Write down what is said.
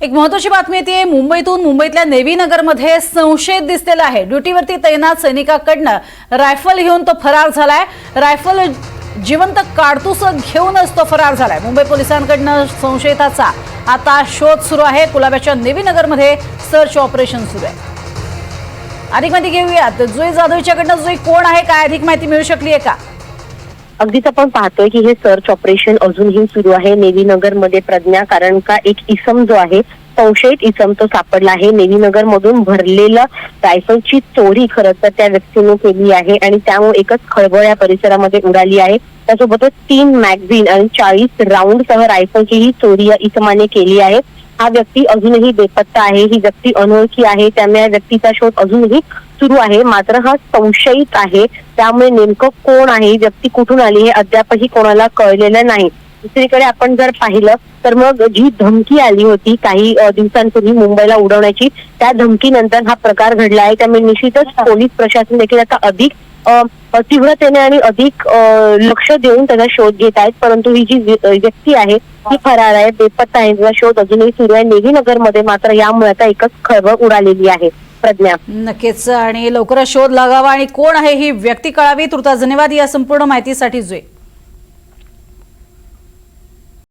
एक महत्वाची बातमी येते मुंबईतून मुंबईतल्या नेव्ही नगरमध्ये संशयित दिसलेला आहे. ड्युटीवरती तैनात सैनिकाकडनं रायफल घेऊन तो फरार झालाय. रायफल जिवंत काडतूस घेऊनच तो फरार झालाय. मुंबई पोलिसांकडनं संशयिताचा आता शोध सुरू आहे. कुलाब्याच्या नेव्ही नगरमध्ये सर्च ऑपरेशन सुरू आहे. अधिक माहिती घेऊयात. जुई जाधवच्याकडनं जुई कोण आहे? काय अधिक माहिती मिळू शकली आहे का? अगदीच आपण पाहतोय की हे सर्च ऑपरेशन अजूनही सुरू आहे. नेव्ही मध्ये प्रज्ञा कारण का एक इसम जो आहे संशयित इसम तो सापडला आहे. नेव्ही मधून भरलेलं रायफलची चोरी खरं तर त्या व्यक्तीने केली आहे आणि त्यामुळे एकच खळबळ या परिसरामध्ये उडाली आहे. त्यासोबतच तीन मॅगझिन आणि चाळीस राऊंड सह रायफलची ही चोरी या इसमाने केली आहे. हा व्यक्ती अजूनही बेपत्ता आहे ही व्यक्ती अनोळखी आहे त्यामुळे या व्यक्तीचा शोध अजूनही सुरू आहे. मात्र हा संशयित आहे. त्यामुळे नेमकं कोण आहे? ही व्यक्ती कुठून आली हे अद्यापही कोणाला कळलेलं नाही. दुसरीकडे आपण जर पाहिलं तर मग जी धमकी आली होती काही दिवसांपूर्वी मुंबईला उडवण्याची त्या धमकीनंतर हा प्रकार घडला आहे. त्यामुळे निश्चितच पोलीस प्रशासन देखील आता अधिक तीव्रतेने आणि अधिक लक्ष देऊन त्याचा शोध घेत आहेत. परंतु ही जी व्यक्ती आहे ती फरार आहे. बेपत्ता आहे तिचा शोध अजूनही सुरू आहे. नेव्ही मध्ये मात्र यामुळे आता एकच खळबळ उडालेली आहे. प्रज्ञा. नक्कीच. आणि लवकरच शोध लागावा. आणि कोण आहे ही व्यक्ती कळावी? तुर्ता धन्यवाद या संपूर्ण माहितीसाठी जुई